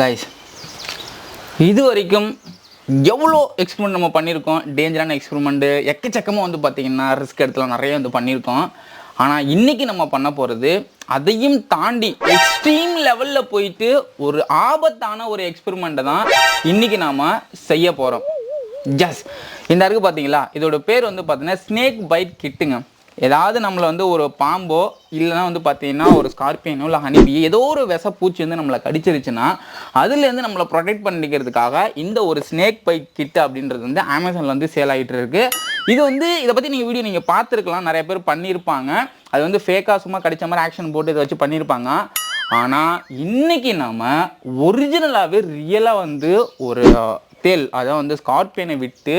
Guys இது வரைக்கும் எவ்வளோ எக்ஸ்பெரிமெண்ட் நம்ம பண்ணியிருக்கோம்? டேஞ்சரான எக்ஸ்பெரிமெண்ட்டு எக்கச்சக்கமாக வந்து பார்த்திங்கன்னா ரிஸ்க் எடுத்துலாம் நிறைய வந்து பண்ணியிருக்கோம். ஆனால் இன்றைக்கி நம்ம பண்ண போகிறது அதையும் தாண்டி எக்ஸ்ட்ரீம் லெவலில் போயிட்டு ஒரு ஆபத்தான ஒரு எக்ஸ்பெரிமெண்ட்டை தான் இன்றைக்கி நாம் செய்ய போகிறோம் ஜஸ் இந்த இருக்கு பார்த்தீங்களா? இதோட பேர் வந்து பார்த்தீங்கன்னா ஸ்னேக் பைட் கிட்டுங்க ஏதாவது நம்மளை வந்து ஒரு பாம்போ இல்லைன்னா வந்து பார்த்தீங்கன்னா ஒரு ஸ்கார்பியனோ இல்லை ஹனிபி ஏதோ ஒரு விஷ பூச்சி வந்து நம்மளை கடிச்சிருச்சுன்னா அதுலேருந்து நம்மளை ப்ரொடெக்ட் பண்ணிக்கிறதுக்காக இந்த ஒரு ஸ்னேக் பை கிட் அப்படின்றது வந்து அமேசானில் வந்து சேல் ஆகிட்டு இருக்கு. இது வந்து இதை பற்றி நீங்கள் வீடியோ நீங்கள் பார்த்துருக்கலாம். நிறைய பேர் பண்ணியிருப்பாங்க. அது வந்து ஃபேக்காக சும்மா கடிச்ச மாதிரி ஆக்ஷன் போட்டு இதை வச்சு பண்ணியிருப்பாங்க. ஆனால் இன்றைக்கி நம்ம ஒரிஜினலாகவே ரியலாக வந்து ஒரு தேல் அதான் வந்து ஸ்கார்பியனை விட்டு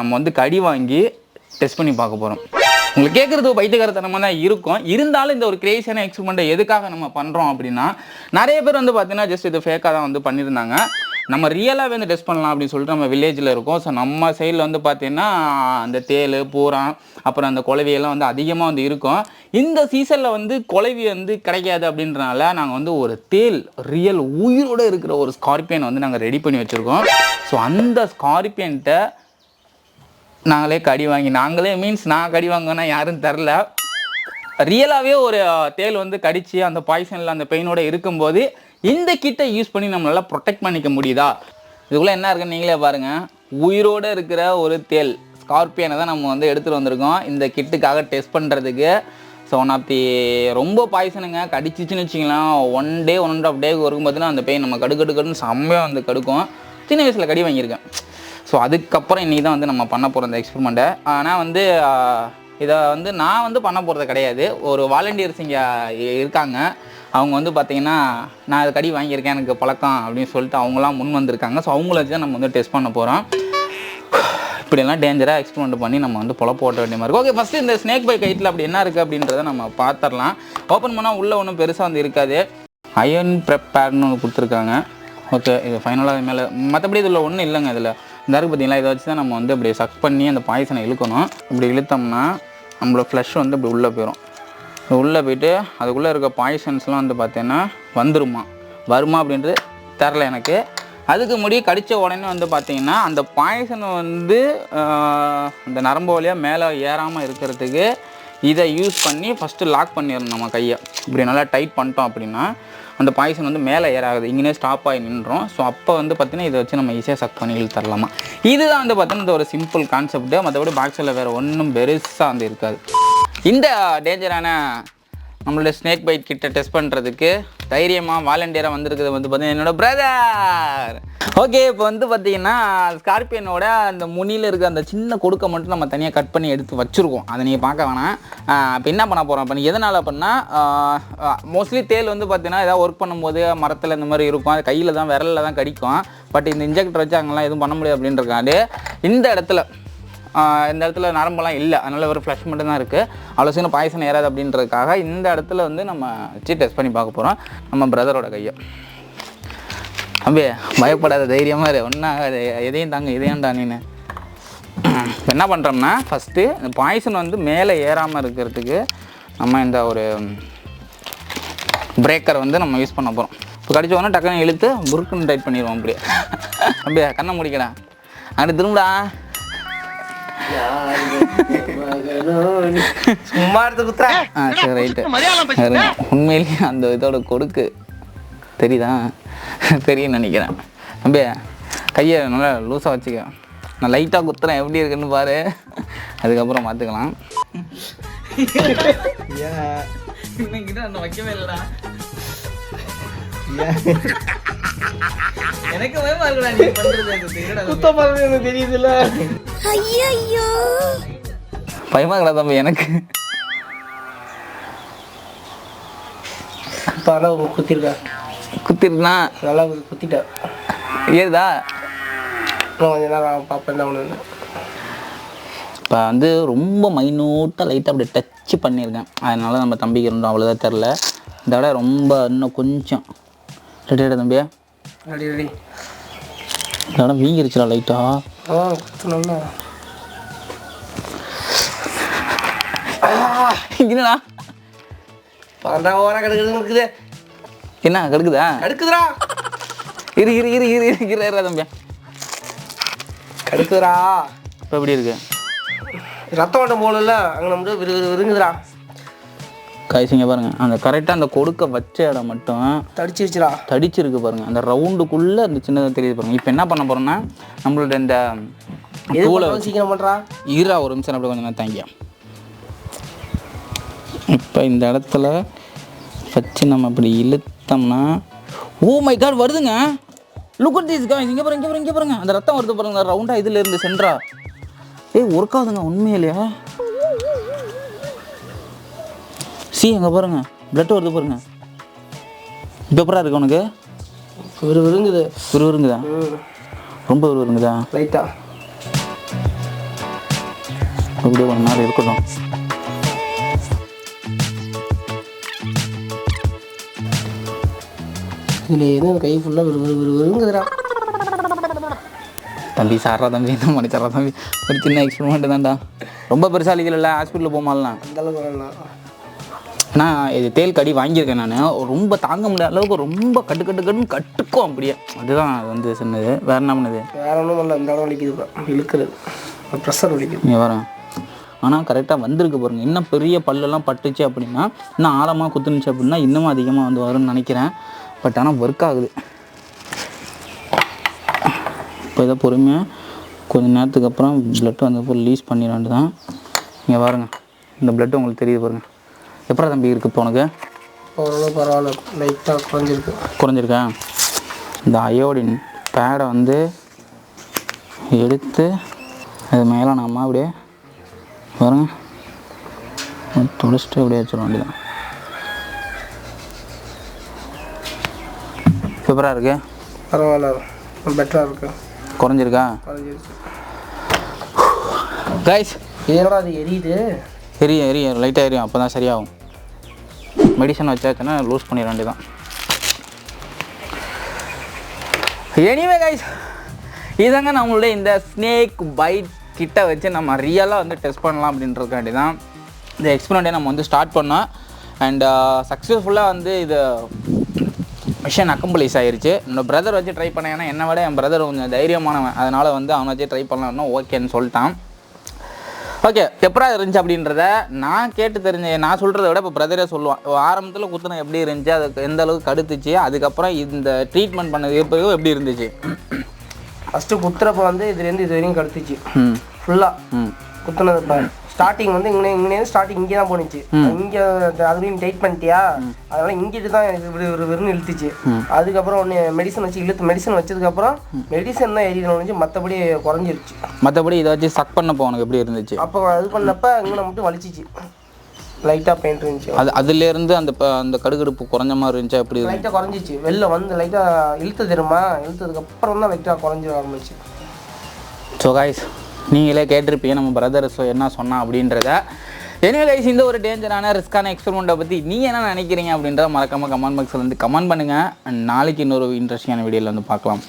நம்ம வந்து கடி வாங்கி டெஸ்ட் பண்ணி பார்க்க போகிறோம் உங்களுக்கு கேட்குறது பைத்தியகாரத்தனமாக தான் இருக்கும். இருந்தாலும் இந்த ஒரு கிரேசியான எக்ஸ்பெரிமெண்ட்டை எதுக்காக நம்ம பண்ணுறோம் அப்படின்னா நிறைய பேர் வந்து பார்த்தீங்கன்னா ஜஸ்ட் இது ஃபேக்காக தான் வந்து பண்ணியிருந்தாங்க. நம்ம ரியலாகவே வந்து டெஸ்ட் பண்ணலாம் அப்படின்னு சொல்லிட்டு நம்ம வில்லேஜில் இருக்கோம். ஸோ நம்ம சைடில் வந்து பார்த்தீங்கன்னா அந்த தேல் பூரா அப்புறம் அந்த குலவியெல்லாம் வந்து அதிகமாக வந்து இருக்கும். இந்த சீசனில் வந்து குலவி வந்து கிடைக்காது அப்படின்றனால நாங்கள் வந்து ஒரு தேல் ரியல் உயிரோடு இருக்கிற ஒரு ஸ்கார்பியன் வந்து நாங்கள் ரெடி பண்ணி வச்சுருக்கோம். ஸோ அந்த ஸ்கார்பியன்ட்ட நாங்களே கடி வாங்கி நாங்களே மீன்ஸ் நான் கடி வாங்கினா யாரும் தரல ரியலாகவே ஒரு தேல் வந்து கடித்து அந்த பாய்சனில் அந்த பெயினோட இருக்கும்போது இந்த கிட்டை யூஸ் பண்ணி நம்மளால் ப்ரொடெக்ட் பண்ணிக்க முடியுதா? இதுக்குள்ளே என்ன இருக்குன்னு நீங்களே பாருங்கள் உயிரோடு இருக்கிற ஒரு தேல் ஸ்கார்பியனை தான் நம்ம வந்து எடுத்துகிட்டு வந்திருக்கோம். இந்த கிட்டுக்காக டெஸ்ட் பண்ணுறதுக்கு ஸோ ஒன் ஆஃப் தி ரொம்ப பாய்சனுங்க கடிச்சிச்சுன்னு வச்சிங்களேன் one day one and half டேக்கு வரும் பார்த்தீங்கன்னா அந்த பெயின் நம்ம கடுக்கடுக்கடுன்னு செம்மையாக வந்து கடுக்கும். சின்ன வயசில் கடி வாங்கியிருக்கேன். ஸோ அதுக்கப்புறம் இன்றைக்கி தான் வந்து நம்ம பண்ண போகிற இந்த எக்ஸ்பெரிமெண்ட்டை ஆனால் வந்து இதை வந்து நான் வந்து பண்ண போகிறது கிடையாது. ஒரு வாலண்டியர்ஸ் இங்கே இருக்காங்க. அவங்க வந்து பார்த்தீங்கன்னா நான் இது கடி வாங்கியிருக்கேன் எனக்கு பழக்கம் அப்படின்னு சொல்லிட்டு அவங்களாம் முன் வந்திருக்காங்க. ஸோ அவங்கள வச்சு தான் நம்ம வந்து டெஸ்ட் பண்ண போகிறோம் இப்படியெல்லாம் டேஞ்சராக எக்ஸ்பெரிமெண்ட் பண்ணி நம்ம வந்து பொல போட்ட வேண்டிய மாதிரி இருக்கும் ஓகே ஃபஸ்ட்டு இந்த ஸ்னேக் பை கைட்டில் அப்படி என்ன இருக்குது அப்படின்றத நம்ம பார்த்துடலாம் ஓப்பன் பண்ணால் உள்ளே ஒன்றும் பெருசாக வந்து இருக்காது. அயன் ப்ரெப்பேர்னு ஒன்று கொடுத்துருக்காங்க. ஓகே இது ஃபைனலாக மேலே மற்றபடி இதில் ஒன்றும் இல்லைங்க இதில். இந்த இருக்கு பார்த்தீங்களா இதை வச்சு தான் நம்ம வந்து இப்படி சக் பண்ணி அந்த பாய்சனை இழுக்கணும். இப்படி இழுத்தோம்னா நம்மளோட ஃப்ளஷ் வந்து இப்படி உள்ளே போயிடும் உள்ளே போயிட்டு அதுக்குள்ளே இருக்க பாய்சன்ஸ்லாம் வந்து பார்த்தீங்கன்னா வந்துருமா? வருமா அப்படின்றது தெரில எனக்கு. அதுக்கு முடி கடித்த உடனே வந்து பார்த்தீங்கன்னா அந்த பாய்சனை வந்து இந்த நரம்பு வழியாக மேலே ஏறாமல் இருக்கிறதுக்கு இதை யூஸ் பண்ணி ஃபஸ்ட்டு லாக் பண்ணிடணும் நம்ம கையை. இப்படி நல்லா டைட் பண்ணிட்டோம் அப்படின்னா அந்த பாய்சன் வந்து மேலே ஏறாது. இங்கேயே ஸ்டாப் ஆகி நின்றோம் ஸோ அப்போ வந்து பார்த்தீங்கன்னா இதை வச்சு நம்ம ஈஸியாக சக் பண்ணி தரலாமா? இதுதான் வந்து பார்த்தீங்கன்னா இந்த ஒரு சிம்பிள் கான்செப்ட்டு மற்றபடி பாக்ஸில் வேறு ஒன்றும் பெருசாக வந்து இருக்காது. இந்த டேஞ்சரான நம்மளோட ஸ்னேக் பைட் கிட்ட டெஸ்ட் பண்ணுறதுக்கு தைரியமாக வாலண்டியராக வந்திருக்கிறது வந்து பார்த்தீங்கன்னா என்னோடய பிரதர் ஓகே இப்போ வந்து பார்த்தீங்கன்னா ஸ்கார்பியனோட அந்த முனியில் இருக்க அந்த சின்ன கொடுக்க மட்டும் நம்ம தனியாக கட் பண்ணி எடுத்து வச்சுருக்கோம். அதை நீங்கள் பார்க்க வேணாம். இப்போ என்ன பண்ண போகிறோம் இப்போ எதனால் அப்படின்னா மோஸ்ட்லி தேல் வந்து பார்த்தீங்கன்னா ஏதாவது ஒர்க் பண்ணும்போது மரத்தில் இந்த மாதிரி இருக்கும். அது கையில் தான் விரலில் தான் கடிக்கும். பட் இந்த இன்ஜெக்டர் வச்சு அங்கெல்லாம் எதுவும் பண்ண முடியாது அப்படின்றக்காண்டு இந்த இடத்துல இந்த இடத்துல நரம்பெல்லாம் இல்லை. அதனால் ஒரு ஃப்ளஷ் மட்டும் தான் இருக்குது அவ்வளோ சீக்கிரம் பாய்சன் ஏறாது அப்படின்றதுக்காக இந்த இடத்துல வந்து நம்ம வச்சு டெஸ்ட் பண்ணி பார்க்க போகிறோம் நம்ம பிரதரோட கையை. தம்பி பயப்படாத தைரியமாக இரு. ஒன்றா எதையும் தாங்க இதையும்டா நீனு. இப்ப என்ன பண்ணுறோம்னா ஃபஸ்ட்டு இந்த பாய்சன் வந்து மேலே ஏறாமல் இருக்கிறதுக்கு நம்ம இந்த ஒரு பிரேக்கரை வந்து நம்ம யூஸ் பண்ண போகிறோம் இப்போ கடிச்ச உடனே டக்குன்னு இழுத்து புருக்குன்னு டைட் பண்ணிடுவோம் அப்படியே. தம்பி கண்ணை முடிக்கடா. அங்கிட்டு திரும்படா. சும்மா எடுத்து குத்துறா. ஆ சரி ரைட்டு உண்மையிலேயே அந்த இதோட கொடுக்கு தெரியுதா? தெரியும் நினைக்கிறேன். தம்பி கையை நல்லா லூஸாக வச்சுக்க. நான் லைட்டாக குத்துறேன். எப்படி இருக்குன்னு பாரு. அதுக்கப்புறம் பார்த்துக்கலாம். இன்னைக்கு அந்த வைக்கவே இல்லைடா. எனக்கு பயமா இருக்குடா நீ பண்றது குத்த மாதிரி எனக்கு தெரியுதுல்ல. பயமா இருக்கா தம்பி எனக்கு. பரவ குத்திருக்கா. குத்திருக்குனா நல்லா குத்திட்டா. ஏதா இன்னும் கொஞ்ச நேரம் பார்ப்பேன் இப்போ வந்து ரொம்ப மைனூட்டாக லைட்டாக அப்படி டச் பண்ணியிருக்கேன். அதனால நம்ம தம்பிக்கு இருந்தோம் அவ்வளோதான் தெரில. இந்த விட ரொம்ப இன்னும் கொஞ்சம். ரெடியாடா தம்பியா? ரெடி ரெடி இந்த வீங்கிருச்சுடா லைட்டாக என்னடா? பன்னெண்டாம் ஓரம் கிடக்குதுன்னு இருக்குது. என்ன கெடுக்குதா? எடுக்குதுடா இரு இரு இரு இரு இரு இரு இரு தம்பியா. கடுக்குதுடா. இப்போ எப்படி இருக்கு? ரத்தம் ஓட்டம் போகல அங்கே நம்ம விரு விரு விருங்குதுடா. கைசிங்க பாருங்க. அந்த கரெக்டாக அந்த கொடுக்க வச்ச இடம் மட்டும் தடிச்சிருச்சுடா. தடிச்சிருக்கு பாருங்க. அந்த ரவுண்டுக்குள்ளே அந்த சின்னதாக தெரியுது பாருங்க. இப்போ என்ன பண்ண போறோம்னா நம்மளோட இந்த பண்ணாலும் சீக்கிரம் பண்ணுறா ஈரா ஒரு நிமிஷம் அப்படி கொஞ்சம் தாங்கியா. இப்போ இந்த இடத்துல வச்சு நம்ம இப்படி இழுத்தோம்னா ஓ மை காட் வருதுங்க. லுக் அட் திஸ் காய்ஸ் இங்கே பாருங்க இங்கே பாருங்க இங்கே பாருங்க. அந்த ரத்தம் வருது பாருங்க ரவுண்டாக இதில் இருந்து சென்ட்ரா ஏய் ஒர்க் ஆகுதுங்க உண்மையிலேயே. சி அங்கே பாருங்க. பிளட் வருது பாருங்க. எப்படா இருக்கு உனக்கு? விருங்குது. விறுவிறுங்குதா ம். ரொம்ப விறுவிறுங்குதா லைட்டா அப்படியே ஒரு நாள் இருக்கட்டும். இதில் எதுவும் அந்த கை ஃபுல்லாக விரு விரு விரு விருங்குதுடா தம்பி சாரா தம்பி என்ன பண்ணி தரா தம்பி. ஒரு சின்ன எக்ஸ்பெரிமெண்ட் தான்டா. ரொம்ப பெருசாக அழிக்கல ஹாஸ்பிட்டலில் போமாலாம் அந்த அளவுக்கு வேணாம் ஏன்னா இது தேல் கடி வாங்கியிருக்கேன் நான். ரொம்ப தாங்க முடியாத அளவுக்கு ரொம்ப கட்டு கட்டு கட்டுன்னு கட்டுக்கும் அப்படியே. அதுதான் அது வந்து சொன்னது. வேற என்ன பண்ணுது? வேற ஒன்றும் இல்லை இந்த இடம் வலிக்குது இழுக்குறது ப்ரெஷர் வலிக்குது. இங்கே வரேன். ஆனால் கரெக்டாக வந்திருக்கு பாருங்க. இன்னும் பெரிய பல்லெல்லாம் பட்டுச்சு அப்படின்னா இன்னும் ஆழமாக குத்துனுச்சு அப்படின்னா இன்னமும் அதிகமாக வந்து வரும்னு நினைக்கிறேன். பட் ஆனால் ஒர்க் ஆகுது. இப்போ இதை பொறுமையாக கொஞ்ச நேரத்துக்கு அப்புறம் பிளட் வந்து ரிலீஸ் பண்ணிட தான் இங்கே பாருங்க. இந்த பிளட் உங்களுக்கு தெரியுது பாருங்க. எப்படா தம்பி இருக்குது இப்போ உனக்கு? ஓரளவு பரவாயில்ல. லைட்டாக குறைஞ்சிருக்கு. குறைஞ்சிருக்கா? இந்த அயோடின் பேடை வந்து எடுத்து அது மேலே நம்ம அப்படியே பாருங்க. துடைச்சிட்டு அப்படியே வச்சிட வேண்டியதான் சூப்பராக இருக்கு? பரவாயில்ல. பெட்டராக இருக்கு. குறைஞ்சிருக்கா? கைஸ் இது என்னடா அது எரியுது? எரியும் எரியும். லைட்டாக எரியும். அப்போ தான் சரியாகும். மெடிசன் வச்சாச்சுன்னா லூஸ் பண்ணிட வேண்டியதான் எனிவே கைஸ் இதாங்க நம்மளுடைய இந்த ஸ்னேக் பைட் கிட்ட வச்சு நம்ம ரியலாக வந்து டெஸ்ட் பண்ணலாம் அப்படின்றதுக்காண்டி தான் இந்த எக்ஸ்பெரிமெண்ட்டை நம்ம வந்து ஸ்டார்ட் பண்ணோம். அண்ட் சக்ஸஸ்ஃபுல்லாக வந்து இது மிஷன் அக்கம்பலிஸ் ஆயிருச்சு. என்னோட பிரதர் வச்சு ட்ரை பண்ணேன் ஏன்னா என்னை விட என் பிரதர் கொஞ்சம் தைரியமானவன். அதனால் வந்து அவனை வச்சு ட்ரை பண்ணலாம்னா ஓகேன்னு சொல்லிட்டான். ஓகே எப்படா இருந்துச்சு அப்படின்றத நான் கேட்டு தெரிஞ்ச நான் சொல்கிறத விட இப்போ பிரதரே சொல்லுவான். ஆரம்பத்தில் குத்துன எப்படி இருந்துச்சு அதுக்கு எந்த அளவுக்கு கடுத்துச்சு அதுக்கப்புறம் இந்த ட்ரீட்மெண்ட் பண்ணது எப்போ எப்படி இருந்துச்சு? ஃபஸ்ட்டு குத்துறப்ப வந்து இதுலேருந்து இது வரையும் கடுத்துச்சு ம். ஃபுல்லாக குத்துனது ஸ்டார்டிங் வந்து இங்கே இங்கே ஸ்டார்டிங் இங்கே தான் போணுச்சு. இங்கே அதுலேயும் டைட் பண்ணிட்டியா? அதனால இங்கிட்டு தான் இது விறு விறு விறுன்னு இழுத்துச்சு. அதுக்கப்புறம் ஒன்று மெடிசன் வச்சு இழுத்து மெடிசன் வச்சதுக்கப்புறம் மெடிசன் தான் எரியணும் ஒழிஞ்சு மற்றபடி குறைஞ்சிருச்சு. மற்றபடி இதை வச்சு சக் பண்ணப்போ உனக்கு எப்படி இருந்துச்சு? அப்போ அது பண்ணப்ப இங்கே மட்டும் வலிச்சிச்சு. லைட்டாக பெயிண்ட் இருந்துச்சு. அது அதுலேருந்து அந்த அந்த கடுகடுப்பு குறைஞ்ச மாதிரி இருந்துச்சா? இருந்துச்சு? லைட்டாக குறைஞ்சிச்சு. வெளில வந்து லைட்டாக இழுத்து தெரியுமா? இழுத்ததுக்கப்புறம் தான் லைட்டாக குறைஞ்சி ஆரம்பிச்சு. ஸோ கைஸ் நீங்களே கேட்டிருப்பீங்க நம்ம பிரதர் என்ன சொன்னா அப்படின்றத. எனிவேஸ் இந்த ஒரு டேஞ்சரான ரிஸ்க்கான எக்ஸ்பெரிமெண்ட்டை பற்றி நீங்கள் என்ன நினைக்கிறீங்க அப்படின்றத மறக்காமல் கமெண்ட் பாக்ஸில் வந்து கமெண்ட் பண்ணுங்கள் நாளைக்கு இன்னொரு இன்ட்ரெஸ்டிங்கான வீடியோவில் வந்து பார்க்கலாம்.